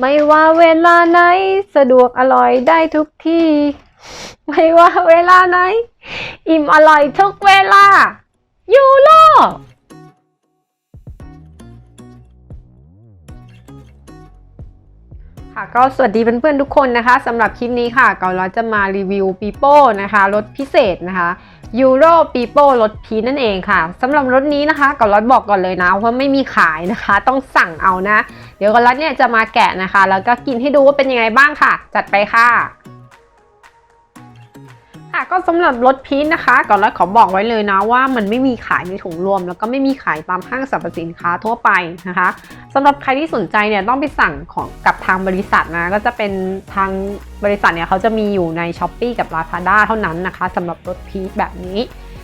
ไม่ว่าเวลาไหน สะดวกอร่อยได้ทุกที่ ไม่ว่าเวลาไหน อิ่มอร่อยทุกเวลา ยูโร ค่ะก็สวัสดีเพื่อนๆทุกคนนะคะสำหรับคลิปนี้ค่ะก็เราจะมารีวิวปีโป้นะคะรถพิเศษนะคะยูโรปีโป้รถพีนั่นเองค่ะสำหรับรถนี้นะคะก็รถบอกก่อนเลยนะว่าไม่มีขายนะคะ ต้องสั่งเอานะ เดี๋ยวกรัตเนี่ยจะมาแกะนะคะ แล้วก็กินให้ดูว่าเป็นยังไงบ้างค่ะ จัดไปค่ะ ค่ะก็สำหรับรถพีชนะคะก่อนแรัตขอบอกไว้เลยนะว่ามันไม่มีขายในถุงรวม แล้วก็ไม่มีขายตามห้างสรรพสินค้าทั่วไปนะคะสำหรับใครที่สนใจเนี่ยต้องไปสั่งของกับทางบริษัทนะก็จะเป็นทางบริษัทเนี่ยเขาจะมีอยู่ใน s h อ p e e กับ Lazada เท่านั้นนะคะสำหรับรถพีชแบบนี้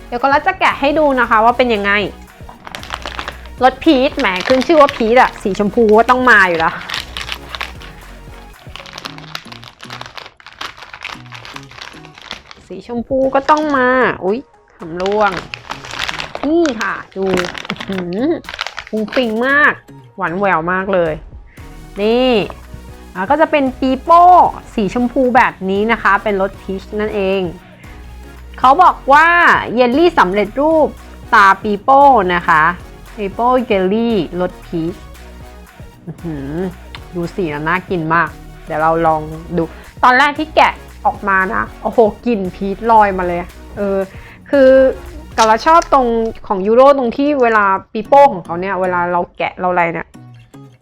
เดี๋ยวก็รัตจะแกะให้ดูนะคะว่าเป็นยังไงรถพีชแหมขึ้นชื่อว่าพีชอะสีชมพูก็ต้องมาอยู่แล้ว สีชมพูก็ต้องมา อุ๊ยทำร่วง นี่ค่ะ ดูอื้อหือฟูฟิงมาก หวานแหววมากเลย นี่ก็จะเป็นปีโป้สีชมพูแบบนี้นะคะ เป็นรสพีชนั่นเอง เขาบอกว่าเยลลี่สำเร็จรูปตาปีโป้นะคะปีโป้เยลลี่รสพีชอื้อหือดูสีน่ากินมาก เดี๋ยวเราลองดู ตอนแรกที่แกะ ออกมานะ โอ้โหกลิ่นพีชลอยมาเลย เออ คือกับเราชอบตรงของยูโรตรงที่เวลาปีโป้ของเขาเนี่ย เวลาเราแกะเราอะไรเนี่ย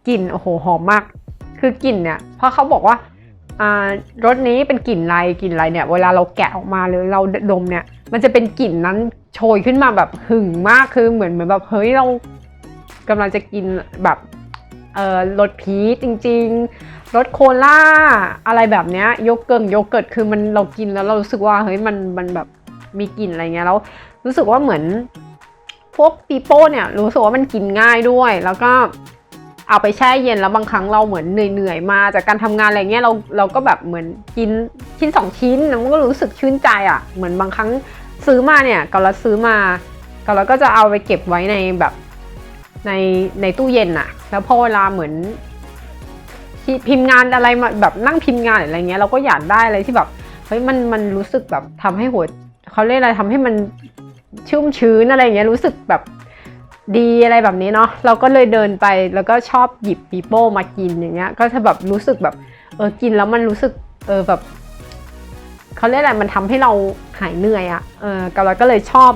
กลิ่นโอ้โหหอมมาก คือกลิ่นเนี่ยเพราะเขาบอกว่าอ่ารสนี้เป็นกลิ่นอะไรกลิ่นอะไรเนี่ย เวลาเราแกะออกมาหรือเราดมเนี่ย มันจะเป็นกลิ่นนั้นโชยขึ้นมาแบบหึงมากคือเหมือนเหมือนแบบเฮ้ยเรากำลังจะกินแบบ รสพีชจริง ๆ รสโคล่าอะไรแบบเนี้ยโยเกิร์ตโยเกิร์ตคือมันเรากินแล้วเรารู้สึกว่าเฮ้ยมันมันแบบมีกลิ่นอะไรเงี้ยแล้วรู้สึกว่าเหมือน พวกปีโป้เนี่ยรู้สึกว่ามันกินง่ายด้วย แล้วก็เอาไปแช่เย็นแล้วบางครั้งเราเหมือนเหนื่อยๆมาจากการทำงานอะไรเงี้ยเราเราก็แบบเหมือนกินชิ้นสองชิ้นมันก็รู้สึกชื่นใจอะ่ะเหมือนบางครั้งซื้อมาเนี่ยก็เราซื้อมาก็เราก็จะเอาไปเก็บไว้ในแบบ ในในตู้เย็นอะแล้วพอเวลาเหมือนพิพิมพ์งานอะไรมาแบบนั่งพิมพ์งานอะไรเงี้ยเราก็อยากได้อะไรที่แบบเฮ้ยมันมันรู้สึกแบบทำให้หัวเขาเรียกอะไรทำให้มันชุ่มชื้นอะไรเงี้ยรู้สึกแบบดีอะไรแบบนี้เนาะเราก็เลยเดินไปแล้วก็ชอบหยิบปีโป้มากินอย่างเงี้ย ก็จะแบบรู้สึกแบบเออกินแล้วมันรู้สึกเออแบบเขาเรียกอะไรมันทำให้เราหายเหนื่อยอะ่ะเออกับเราก็เลยชอบ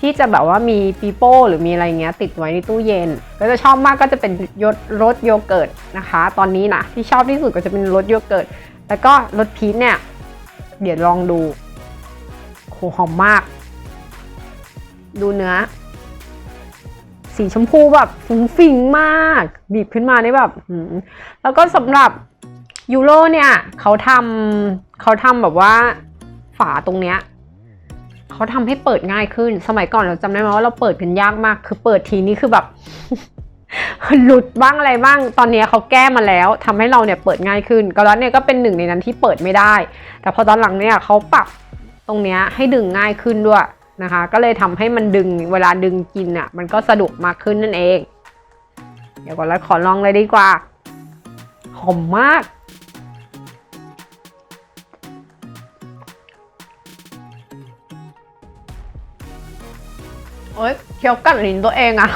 ที่จะแบบว่ามีปีโป้หรือมีอะไรเงี้ยติดไว้ในตู้เย็นก็จะชอบมากก็จะเป็นยศรสโยเกิร์ตนะคะ ตอนนี้นะที่ชอบที่สุดก็จะเป็นรสโยเกิร์ตแล้วก็รสพีชเนี่ย เดี๋ยวลองดูโหหอมมาก ดูเนื้อ สีชมพูแบบฟุ้งฟิงมากบีบขึ้นมาได้แบบแล้วก็สำหรับยูโรเนี่ยเขาทำเขาทำแบบว่าฝาตรงเนี้ย เขาทำให้เปิดง่ายขึ้น สมัยก่อนเราจำได้ไหมว่าเราเปิดกันยากมาก คือเปิดทีนี้คือแบบหลุดบ้างอะไรบ้าง ตอนนี้เขาแก้มาแล้วทำให้เราเนี่ยเปิดง่ายขึ้นก็แล้วเนี่ยก็เป็นหนึ่งในนั้นที่เปิดไม่ได้ แต่พอตอนหลังเนี่ยเขาปรับตรงเนี้ยให้ดึงง่ายขึ้นด้วยนะคะ ก็เลยทำให้มันดึงเวลาดึงกินอะ มันก็สะดวกมากขึ้นนั่นเอง เดี๋ยวก่อนแล้วขอลองเลยดีกว่าหอมมาก โอ๊ยเคี้ยวกัดลิ้นตัวเองอะ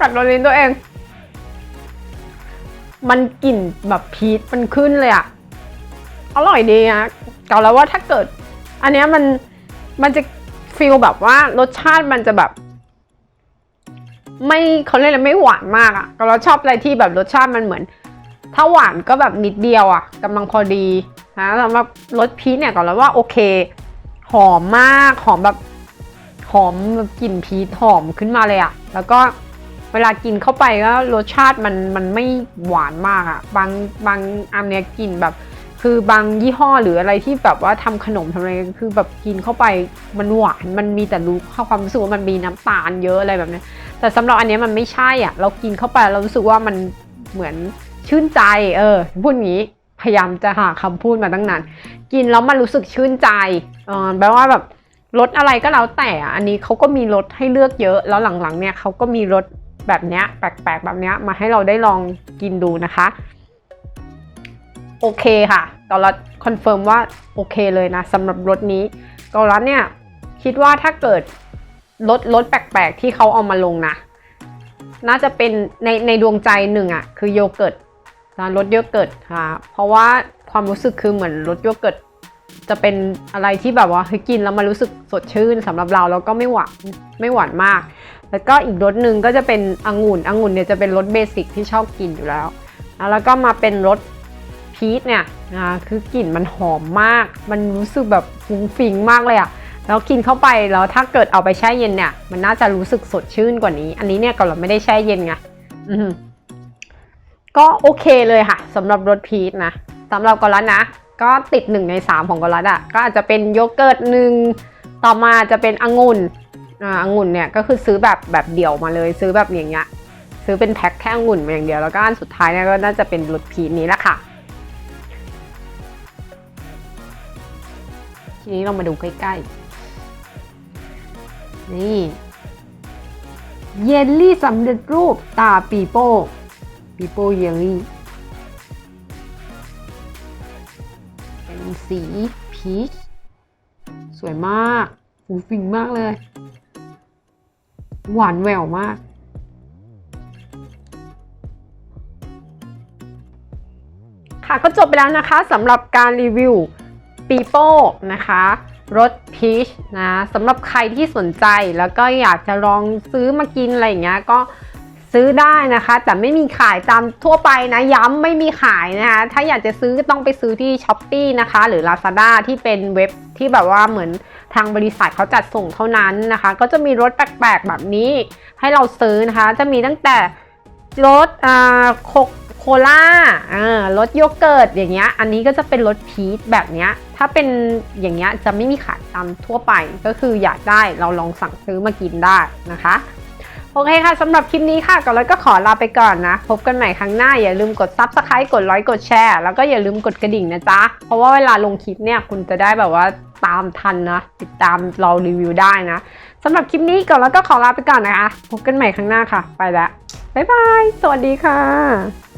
กัดลิ้นตัวเอง มันกลิ่นแบบพีชมันขึ้นเลยอะอร่อยดีอะเก่าแล้วว่าถ้าเกิด อันเนี้ยมันมันจะฟีลแบบว่ารสชาติมันจะแบบ ไม่เขาเรียกอะไรไม่หวานมากอะเราชอบอะไรที่แบบรสชาติมันเหมือน ถ้าหวานก็แบบนิดเดียวอะกำลังพอดีนะสำหรับรสพีชเนี่ยก่อนแล้วว่าโอเค หอมมากหอมแบบ หอมแบบกลิ่นพีชหอมขึ้นมาเลยอะแล้วก็เวลากินเข้าไปก็รสชาติมันมันไม่หวานมากอะบางบางอันเนี้ยกินแบบ คือบางยี่ห้อหรืออะไรที่แบบว่าทำขนมทำอะไรคือแบบกินเข้าไปมันหวานมันมีแต่รู้ความรู้สึกว่ามันมีน้ำตาลเยอะอะไรแบบนี้แต่สำหรับอันเนี้ยมันไม่ใช่อะ เรากินเข้าไปเรารู้สึกว่ามันเหมือนชื่นใจ เออพูดงี้พยายามจะหาคำพูดมาตั้งนานกินแล้วมันรู้สึกชื่นใจเออแปลว่าแบบ รสอะไรก็แล้วแต่อันนี้เขาก็มีรสให้เลือกเยอะ แล้วหลังๆเนี่ยเขาก็มีรสแบบเนี้ยแปลกๆแบบเนี้ยมาให้เราได้ลองกินดูนะคะ โอเคค่ะกอลัดคอนเฟิร์มว่าโอเคเลยนะสำหรับรถนี้กอลัดเนี่ยคิดว่าถ้าเกิดรถรถแปลกๆที่เขาเอามาลงนะ น่าจะเป็นในในดวงใจหนึ่งอะ่ะคือโยเกิร์ตนรสโยเกิร์ตค่ะ เพราะว่าความรู้สึกคือเหมือนรสโยเกิร์ต จะเป็นอะไรที่แบบว่าเฮ้ยกินแล้วมันรู้สึกสดชื่นสำหรับเราแล้วก็ไม่หวานไม่หวานมาก แล้วก็อีกรสหนึ่งก็จะเป็นองุ่นองุ่นเนี่ยจะเป็นรสเบสิกที่ชอบกินอยู่แล้ว แล้วก็มาเป็นรสพีชเนี่ยนะคือกลิ่นมันหอมมาก มันรู้สึกแบบฟุ้งฟิงมากเลยอะแล้วกินเข้าไปแล้วถ้าเกิดเอาไปแช่เย็นเนี่ย มันน่าจะรู้สึกสดชื่นกว่านี้ อันนี้เนี่ยก็เราไม่ได้แช่เย็นไงก็โอเคเลยค่ะสำหรับรสพีชนะสำหรับกอลัดนะ ก็ติดหนึ่งในสามของกอลัดอะก็อาจจะเป็นโยเกิร์ตหนึ่งต่อมาจะเป็นองุ่นอ่าองุ่นเนี่ยก็คือซื้อแบบแบบเดี่ยวมาเลยซื้อแบบอย่างเงี้ยซื้อเป็นแพ็คแค่องุ่นมาอย่างเดียวแล้วก็อันสุดท้ายเนี่ยก็น่าจะเป็นรสพีนี้แหละค่ะทีนี้เรามาดูใกล้ๆ นี่ เยลลี่สำเร็จรูปตาปีโป้ปีโป้เยลลี่ เป็นสีพีชสวยมากฟูฟิงมากเลย หวานแหววมาก ค่ะก็จบไปแล้วนะคะสำหรับการรีวิวปีโป้นะคะรสพีชนะสำหรับใครที่สนใจแล้วก็อยากจะลองซื้อมากินอะไรอย่างเงี้ยก็ ซื้อได้นะคะ แต่ไม่มีขายตามทั่วไปนะย้ำไม่มีขายนะคะถ้าอยากจะซื้อต้องไปซื้อที่ s h อ p e e นะคะ หรือ Lazada ที่เป็นเว็บที่แบบว่าเหมือนทางบริษัทเขาจัดส่งเท่านั้นนะคะ ก็จะมีรสแปลกๆแบบนี้ ให้เราซื้อนะคะ จะมีตั้งแต่รสอ่าโคโคล่าอ่ารสโยเกิร์ตอย่างเงี้ย อันนี้ก็จะเป็นรสพีชแบบเนี้ย ถ้าเป็นอย่างเงี้ยจะไม่มีขายตามทั่วไป ก็คืออยากได้เราลองสั่งซื้อมากินได้นะคะ โอเคค่ะสำหรับคลิปนี้ค่ะก็เลยก็ขอลาไปก่อนนะ พบกันใหม่ครั้งหน้าอย่าลืมกด Subscribe กดไลค์กดแชร์แล้วก็อย่าลืมกดกระดิ่งนะจ๊ะ เพราะว่าเวลาลงคลิปเนี่ยคุณจะได้แบบว่าตามทันนะ ติดตามเรารีวิวได้นะสำหรับคลิปนี้ก่อนแล้วก็ขอลาไปก่อนนะคะ พบกันใหม่ครั้งหน้าค่ะ ไปแล้วบ๊ายบาย สวัสดีค่ะ